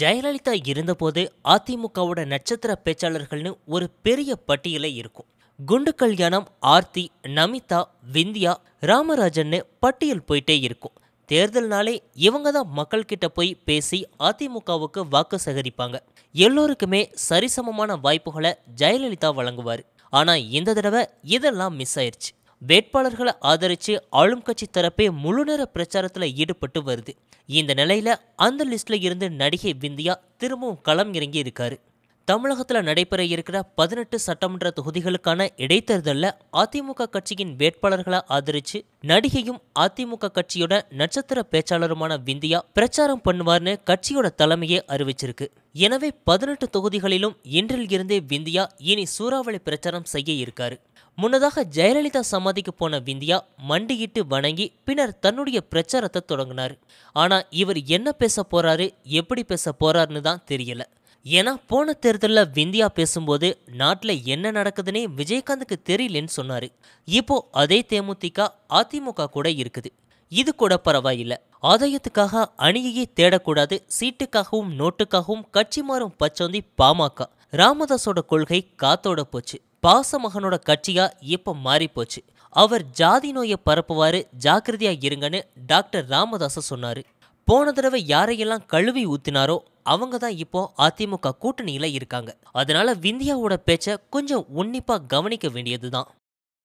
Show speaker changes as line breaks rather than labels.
ஜெயலலிதா இருந்தபோது அதிமுகவோட நட்சத்திர பேச்சாளர்கள்னு ஒரு பெரிய பட்டியலே இருக்கும். குண்டு கல்யாணம் ஆர்த்தி நமிதா விந்தியா ராமராஜன்னு பட்டியல் போயிட்டே இருக்கும். தேர்தல்னாலே இவங்க தான் மக்கள்கிட்ட போய் பேசி அதிமுகவுக்கு வாக்கு சேகரிப்பாங்க. எல்லோருக்குமே சரிசமமான வாய்ப்புகளை ஜெயலலிதா வழங்குவார். ஆனா இந்த தடவை இதெல்லாம் மிஸ் ஆயிடுச்சு வேட்பாளர்களை ஆதரித்து ஆளும் கட்சி தரப்பே முழுநேர பிரச்சாரத்தில் ஈடுபட்டு வருது. இந்த நிலையில் அந்த லிஸ்ட்டில் இருந்து நடிகை விந்தியா திரும்பவும் களம் இறங்கி இருக்காரு. தமிழகத்தில் நடைபெற இருக்கிற பதினெட்டு சட்டமன்ற தொகுதிகளுக்கான இடைத்தேர்தலில் அதிமுக கட்சியின் வேட்பாளர்களை ஆதரித்து நடிகையும் அதிமுக கட்சியோட நட்சத்திர பேச்சாளருமான விந்தியா பிரச்சாரம் பண்ணுவார்னு கட்சியோட தலைமையே அறிவிச்சிருக்கு. எனவே பதினெட்டு தொகுதிகளிலும் இன்றில் இருந்தே விந்தியா இனி சூறாவளி பிரச்சாரம் செய்ய இருக்காரு. முன்னதாக ஜெயலலிதா சமாதிக்கு போன விந்தியா மண்டியிட்டு வணங்கி பின்னர் தன்னுடைய பிரச்சாரத்தை தொடங்கினார். ஆனால் இவர் என்ன பேச போறாரு எப்படி பேச போறாருன்னு தான் தெரியல. ஏன்னா போன தேர்தலில் விந்தியா பேசும்போது நாட்டில் என்ன நடக்குதுன்னே விஜயகாந்துக்கு தெரியலன்னு சொன்னார். இப்போ அதே தேமுதிக அதிமுக கூட இருக்குது. இது கூட பரவாயில்லை. ஆதாயத்துக்காக அணியையே தேடக்கூடாது சீட்டுக்காகவும் நோட்டுக்காகவும் கட்சி மாறும் பச்சோந்தி பாமக. ராமதாஸோட கொள்கை காத்தோட போச்சு. பாசமகனோட கட்சியா இப்ப மாறி போச்சு அவர் ஜாதி நோயை பரப்புவாரு ஜாக்கிரதையா இருங்கன்னு டாக்டர் ராமதாஸ் சொன்னாரு. போன தடவை யாரையெல்லாம் கழுவி ஊத்தினாரோ அவங்க தான் இப்போ அதிமுக கூட்டணியில இருக்காங்க. அதனால விந்தியாவோட பேச்சை கொஞ்சம் உன்னிப்பா கவனிக்க வேண்டியதுதான்.